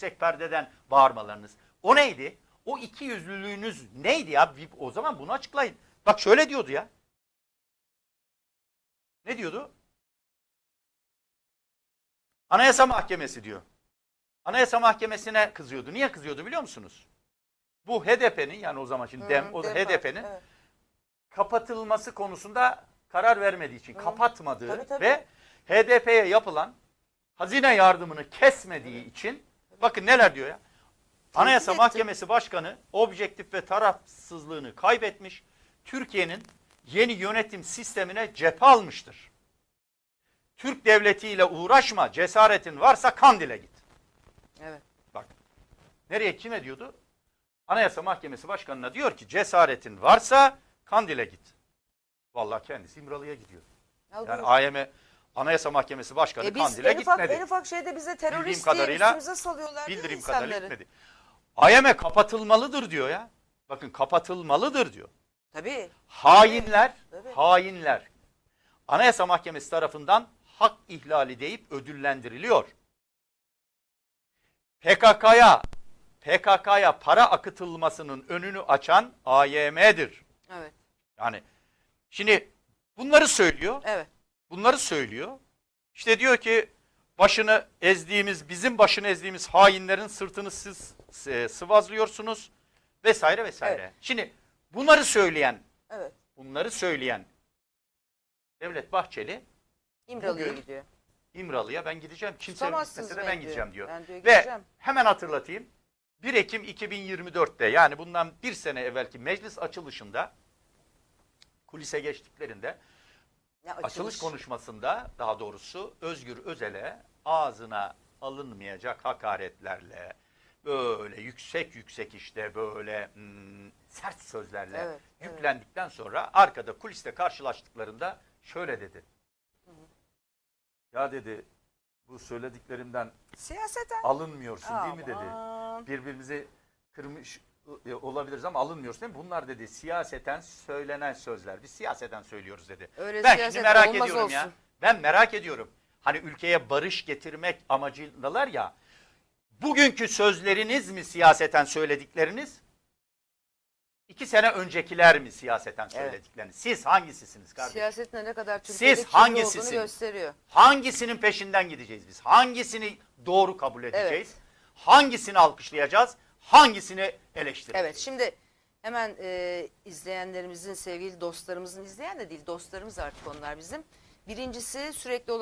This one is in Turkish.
yüksek perdeden bağırmalarınız. O neydi? O iki yüzlülüğünüz neydi ya? O zaman bunu açıklayın. Bak şöyle diyordu ya. Ne diyordu? Anayasa Mahkemesi diyor. Anayasa Mahkemesi'ne kızıyordu. Niye kızıyordu biliyor musunuz? Bu HDP'nin yani o zaman şimdi DEM, Hı, o HDP'nin evet. kapatılması konusunda karar vermediği için, kapatmadığı Tabii, tabii. ve HDP'ye yapılan hazine yardımını kesmediği için bakın neler diyor ya. Anayasa. Mahkemesi Başkanı objektif ve tarafsızlığını kaybetmiş. Türkiye'nin yeni yönetim sistemine cephe almıştır. Türk devletiyle uğraşma, cesaretin varsa Kandil'e git. Evet. Bak. Nereye kime diyordu? Anayasa Mahkemesi Başkanı'na diyor ki cesaretin varsa Kandil'e git. Vallahi kendisi İmralı'ya gidiyor. Al Yani. AYM Anayasa Mahkemesi Başkanı E biz Kandil'e en ufak, gitmedi. en ufak şeyde bize terörist diye kadarıyla- üstümüze salıyorlar Bildirim kadarıyla gitmedi. AYM kapatılmalıdır diyor ya. Bakın kapatılmalıdır diyor. Tabii. Hainler, Evet. hainler Anayasa Mahkemesi tarafından hak ihlali deyip ödüllendiriliyor. PKK'ya PKK'ya para akıtılmasının önünü açan AYM'dir. Evet. Yani şimdi bunları söylüyor. Evet. Bunları söylüyor. İşte diyor ki başını ezdiğimiz, bizim başını ezdiğimiz hainlerin sırtını siz e, sıvazlıyorsunuz vesaire vesaire. Evet. Şimdi bunları söyleyen, Evet. bunları söyleyen Devlet Bahçeli İmralı'ya gidiyor. İmralı'ya ben gideceğim. Kimse gitmese de ben gideceğim diyor. Ben diyor Ve hemen hatırlatayım. 1 Ekim 2024'te yani bundan bir sene evvelki meclis açılışında kulise geçtiklerinde Ya açılış konuşmasında daha doğrusu Özgür Özel'e ağzına alınmayacak hakaretlerle böyle yüksek yüksek işte böyle hmm, sert sözlerle Evet, evet. yüklendikten sonra arkada kuliste karşılaştıklarında şöyle dedi. Ya dedi bu söylediklerimden Siyaseten. alınmıyorsun değil mi dedi. Aman. Birbirimizi kırmış e, olabiliriz ama alınmıyoruz değil mi? Bunlar dedi siyaseten söylenen sözler. Biz siyaseten söylüyoruz dedi. Öyle ben şimdi merak ediyorum ya. olsun. Ben merak ediyorum. Hani ülkeye barış getirmek amacındalar ya. Bugünkü sözleriniz mi siyaseten söyledikleriniz? İki sene öncekiler mi siyaseten söyledikleriniz? Siz hangisisiniz kardeşim? Siyasetin ne kadar Siz kirli olduğunu hangisisin? gösteriyor. Hangisinin peşinden gideceğiz biz? Hangisini doğru kabul edeceğiz? Hangisini alkışlayacağız? Hangisini eleştireceğiz? Evet şimdi hemen e, izleyenlerimizin sevgili dostlarımızın izleyen de değil dostlarımız artık onlar bizim. Birincisi sürekli olarak